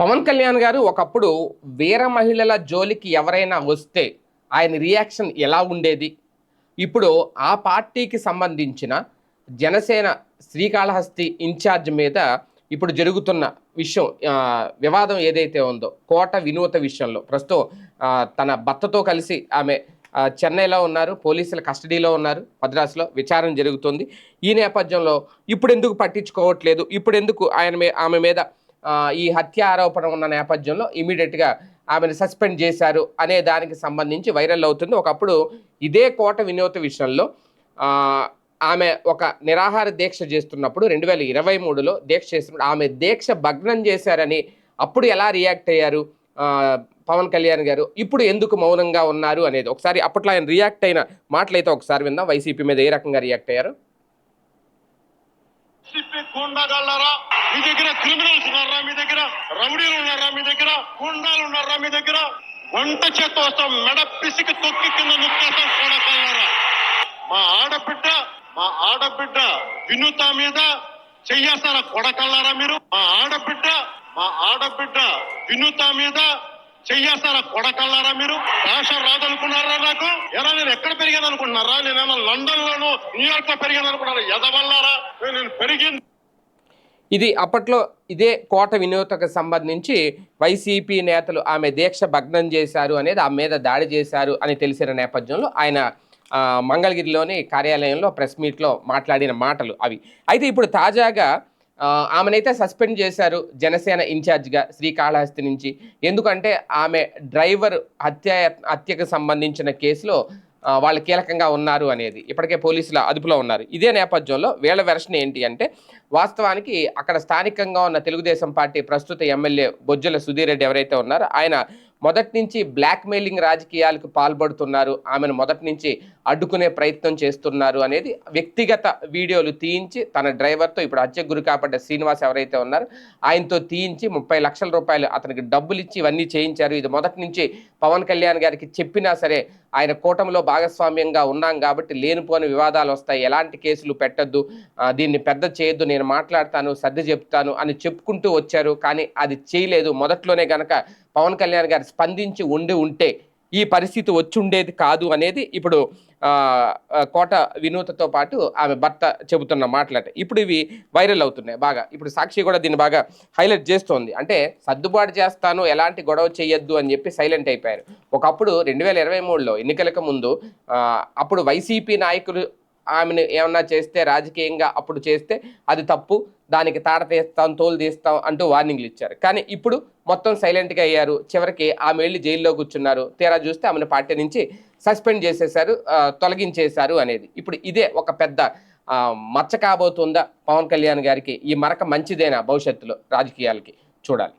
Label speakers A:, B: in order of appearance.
A: పవన్ కళ్యాణ్ గారు ఒకప్పుడు వీర మహిళల జోలికి ఎవరైనా వస్తే ఆయన రియాక్షన్ ఎలా ఉండేది? ఇప్పుడు ఆ పార్టీకి సంబంధించిన జనసేన శ్రీకాళహస్తి ఇన్ఛార్జ్ మీద ఇప్పుడు జరుగుతున్న విషయం వివాదం ఏదైతే ఉందో కోట వినూత విషయంలో ప్రస్తుతం తన భర్తతో కలిసి ఆమె చెన్నైలో ఉన్నారు పోలీసుల కస్టడీలో ఉన్నారు మద్రాసులో విచారణ జరుగుతుంది. ఈ నేపథ్యంలో ఇప్పుడు ఎందుకు పట్టించుకోవట్లేదు? ఇప్పుడు ఎందుకు ఆయన మీ- ఆమె మీద ఈ హత్య ఆరోపణ ఉన్న నేపథ్యంలో ఇమీడియట్గా ఆమెను సస్పెండ్ చేశారు అనే దానికి సంబంధించి వైరల్ అవుతుంది. ఒకప్పుడు ఇదే కోట వినోద విషయంలో ఆమె ఒక నిరాహార దీక్ష చేస్తున్నప్పుడు రెండు వేల ఇరవై మూడులో దీక్ష చేస్తున్నప్పుడు ఆమె దీక్ష భగ్నం చేశారని అప్పుడు ఎలా రియాక్ట్ అయ్యారు? పవన్ కళ్యాణ్ గారు ఇప్పుడు ఎందుకు మౌనంగా ఉన్నారు అనేది ఒకసారి అప్పట్లో ఆయన రియాక్ట్ అయిన మాటలైతే ఒకసారి విందాం. వైసీపీ మీద ఏ రకంగా రియాక్ట్ అయ్యారు?
B: సిప్పి గుండాగాళ్ళారా మీ దగ్గర క్రిమినల్స్ ఉన్నారా? మీ దగ్గర రౌడీలు ఉన్నారా? మీ దగ్గర గుండాలు ఉన్నారా? మీ దగ్గర వంట చేత వస్తాం మెడ పిసికి తొక్కి కింద నొక్కేస్తాం కొడకల్లారా. మా ఆడబిడ్డ మా ఆడబిడ్డ వినుత మీద చెయ్యేస్తారా కొడకల్లారా మీరు? మా ఆడబిడ్డ మా ఆడబిడ్డ వినుత మీద చెయ్యేస్తారా కొడకల్లారా మీరు? భాష రాదనుకున్నారా నాకు? ఎలా నేను ఎక్కడ పెరిగాను అనుకుంటున్నారా నేనేమో లండన్ లోను న్యూయార్క్లో పెరిగాను అనుకున్నారా ఎదవల్లారా? నేను పెరిగింది.
A: ఇది అప్పట్లో ఇదే కోట వినోదకు సంబంధించి వైసీపీ నేతలు ఆమె దీక్ష భగ్నం చేశారు అనేది ఆమె మీద దాడి చేశారు అని తెలిసిన నేపథ్యంలో ఆయన మంగళగిరిలోని కార్యాలయంలో ప్రెస్ మీట్లో మాట్లాడిన మాటలు అవి. అయితే ఇప్పుడు తాజాగా ఆమెనైతే సస్పెండ్ చేశారు జనసేన ఇన్ఛార్జ్గా శ్రీకాళహస్తి నుంచి. ఎందుకంటే ఆమె డ్రైవర్ హత్య హత్యకు సంబంధించిన కేసులో వాళ్ళు కీలకంగా ఉన్నారు అనేది. ఇప్పటికే పోలీసుల అదుపులో ఉన్నారు. ఇదే నేపథ్యంలో వీళ్ళ వెర్షన్ ఏంటి అంటే వాస్తవానికి అక్కడ స్థానికంగా ఉన్న తెలుగుదేశం పార్టీ ప్రస్తుత ఎమ్మెల్యే బొజ్జల సుధీర్ రెడ్డి ఎవరైతే ఉన్నారో ఆయన మొదటి నుంచి బ్లాక్మెయిలింగ్ రాజకీయాలకు పాల్పడుతున్నారు. ఆమెను మొదటి నుంచి అడ్డుకునే ప్రయత్నం చేస్తున్నారు అనేది వ్యక్తిగత వీడియోలు తీయించి తన డ్రైవర్తో ఇప్పుడు హత్యకు గురి కాపడ్డ శ్రీనివాస్ ఎవరైతే ఉన్నారో ఆయనతో తీయించి ముప్పై లక్షల రూపాయలు అతనికి డబ్బులు ఇచ్చి ఇవన్నీ చేయించారు. ఇది మొదటి నుంచి పవన్ కళ్యాణ్ గారికి చెప్పినా సరే ఆయన కూటమిలో భాగస్వామ్యంగా ఉన్నాం కాబట్టి లేనిపోని వివాదాలు వస్తాయి. ఎలాంటి కేసులు పెట్టద్దు. దీన్ని పెద్ద చేయొద్దు. నేను మాట్లాడతాను సర్ది చెప్తాను అని చెప్పుకుంటూ వచ్చారు. కానీ అది చేయలేదు. మొదట్లోనే గనక పవన్ కళ్యాణ్ గారు స్పందించి ఉండి ఉంటే ఈ పరిస్థితి వచ్చుండేది కాదు అనేది ఇప్పుడు కోట వినూతతో పాటు ఆమె భర్త చెబుతున్న మాటలట. ఇప్పుడు ఇవి వైరల్ అవుతున్నాయి బాగా. ఇప్పుడు సాక్షి కూడా దీన్ని బాగా హైలైట్ చేస్తోంది. అంటే సర్దుబాటు చేస్తాను ఎలాంటి గొడవ చేయొద్దు అని చెప్పి సైలెంట్ అయిపోయారు. ఒకప్పుడు రెండు వేల ఇరవై మూడులో ఎన్నికలకు ముందు అప్పుడు వైసీపీ నాయకులు ఆమెను ఏమన్నా చేస్తే రాజకీయంగా అప్పుడు చేస్తే అది తప్పు దానికి తాట తీస్తాం తోలు తీస్తాం అంటూ వార్నింగ్లు ఇచ్చారు. కానీ ఇప్పుడు మొత్తం సైలెంట్గా అయ్యారు. చివరికి ఆమె వెళ్ళి జైల్లో కూర్చున్నారు. తీరా చూస్తే ఆమెను పార్టీ నుంచి సస్పెండ్ చేసేశారు తొలగించేశారు అనేది. ఇప్పుడు ఇదే ఒక పెద్ద మచ్చ కాబోతుందా పవన్ కళ్యాణ్ గారికి? ఈ మరక మంచిదేనా భవిష్యత్తులో రాజకీయాలకి? చూడాలి.